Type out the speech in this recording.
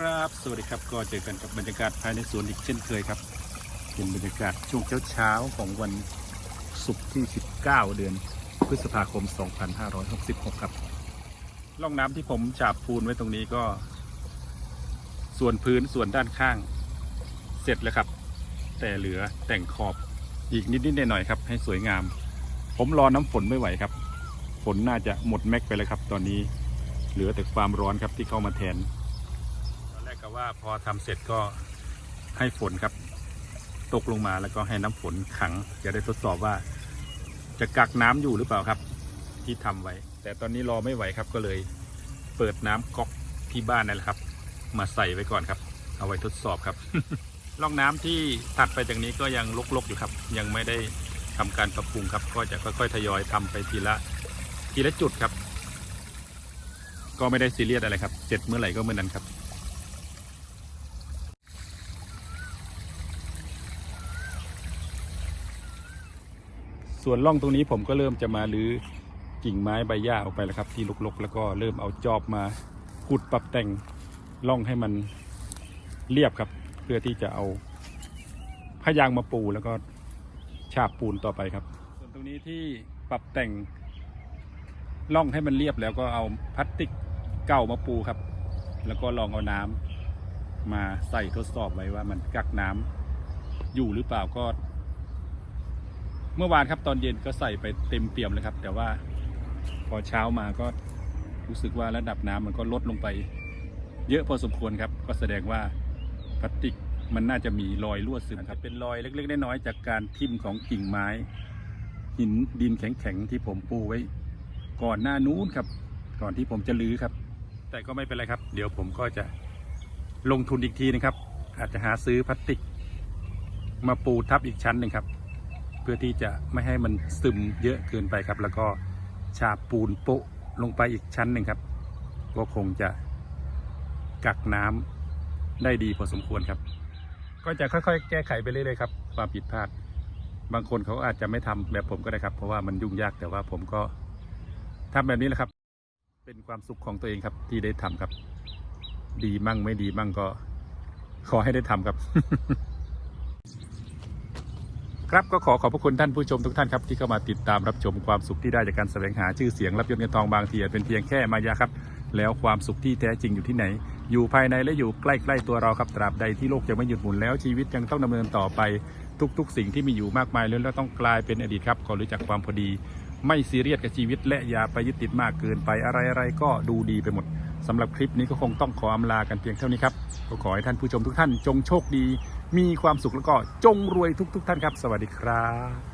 ครับ สวัสดีครับก็เจอกันกับบรรยากาศภายในสวนอีกเช่นเคยครับ เป็นบรรยากาศช่วงเช้าๆของวันศุกร์ที่ 19 เดือน พฤษภาคม 2566 ครับร่องน้ำที่ผมฉาบปูนไว้ตรงนี้ก็ ส่วนพื้นส่วนด้านข้าง เสร็จแล้วครับ แต่เหลือแต่งขอบอีกนิดๆหน่อยๆครับ ให้สวยงาม ผมรอน้ำฝนไม่ไหวครับฝนน่าจะหมดแม็กไปแล้วครับ ตอนนี้เหลือแต่ความร้อนครับที่เข้ามาแทน ว่าพอทำเสร็จก็ให้ฝนครับ ตกลงมาแล้วก็ให้น้ำฝนขัง จะได้ทดสอบว่า จะกักน้ำอยู่หรือเปล่าครับ ที่ทำไว้ แต่ตอนนี้รอไม่ไหวครับก็เลยเปิดน้ำก๊อกที่บ้านนั่นแหละครับ มาใส่ไว้ก่อนครับ เอาไว้ทดสอบครับร่องน้ำที่ถัดไปจากนี้ก็ยังลกๆอยู่ครับ ยังไม่ได้ทำการปรับปรุงครับ ก็จะค่อยๆทยอยทำไปทีละทีละจุดครับ ก็ไม่ได้ซีเรียสอะไรครับ เสร็จเมื่อไหร่ก็เมื่อนั้นครับ ส่วนร่องตรงนี้ผมก็เริ่มจะมาลื้อกิ่งไม้ใบหญ้าออกไปแล้วครับ ที่รกๆ แล้วก็เริ่มเอาจอบมาขุดปรับแต่งร่องให้มันเรียบครับ เพื่อที่จะเอาพยางมาปูแล้วก็ฉาบปูนต่อไปครับ ส่วนตรงนี้ที่ปรับแต่งร่องให้มันเรียบแล้วก็เอาพลาสติกเก่ามาปูครับ แล้วก็ลองเอาน้ำมาใส่ทดสอบไว้ว่ามันกักน้ำอยู่หรือเปล่าก็ เมื่อวานครับตอนเย็นก็ใส่ไปเต็มเปี่ยมเลยครับ แต่ว่าพอเช้ามาก็รู้สึกว่าระดับน้ำมันก็ลดลงไป เยอะพอสมควรครับ ก็แสดงว่าพลาสติกมันน่าจะมีรอยรั่วซึมครับเป็นรอยเล็กๆน้อยๆจากการทิ่มของกิ่งไม้ หินดินแข็งๆที่ผมปูไว้ ก่อนหน้านู้นครับ ก่อนที่ผมจะลื้อครับ แต่ก็ไม่เป็นไรครับ เดี๋ยวผมก็จะลงทุนอีกทีนะครับ อาจจะหาซื้อพลาสติก มาปูทับอีกชั้นหนึ่งครับ เพื่อที่จะไม่ให้มันซึมเยอะเกินไปครับ แล้วก็ฉาบปูนโปะลงไปอีกชั้นหนึ่งครับ ก็คงจะกักน้ำได้ดีพอสมควรครับ ก็จะค่อยๆ แก้ไขไปเรื่อยๆครับความผิดพลาด บางคนเขาอาจจะไม่ทำแบบผมก็ได้ครับ เพราะว่ามันยุ่งยากแต่ว่าผมก็ทำแบบนี้แหละครับ เป็นความสุขของตัวเองครับที่ได้ทำครับ ดีมั่งไม่ดีมั่งก็ ขอให้ได้ทำครับ ครับก็ขอขอบพระคุณท่านผู้ชมทุกท่านครับที่เข้ามาติดตามรับชมความสุขที่ได้จากการแสวงหาชื่อเสียงรับยศเงินทองบางทีอาจเป็นเพียงแค่มายาครับ แล้วความสุขที่แท้จริงอยู่ที่ไหน อยู่ภายในและอยู่ใกล้ๆตัวเราครับตราบใดที่โลกยังไม่หยุดหมุนแล้วชีวิตยังต้องดำเนินต่อไปทุก ๆ สิ่งที่มีอยู่มากมายแล้วต้องกลายเป็นอดีตครับขอรู้จักความพอดี ไม่ซีเรียสกับชีวิต และอย่าไปยึดติดมากเกินไปอะไรๆก็ดูดีไปหมดสำหรับคลิปนี้ก็คงต้องขออำลากันเพียงเท่านี้ครับก็ขอให้ท่านผู้ชมทุกท่านจงโชคดี มีความสุขแล้วก็จงรวยทุก ๆ ท่านครับ สวัสดีครับ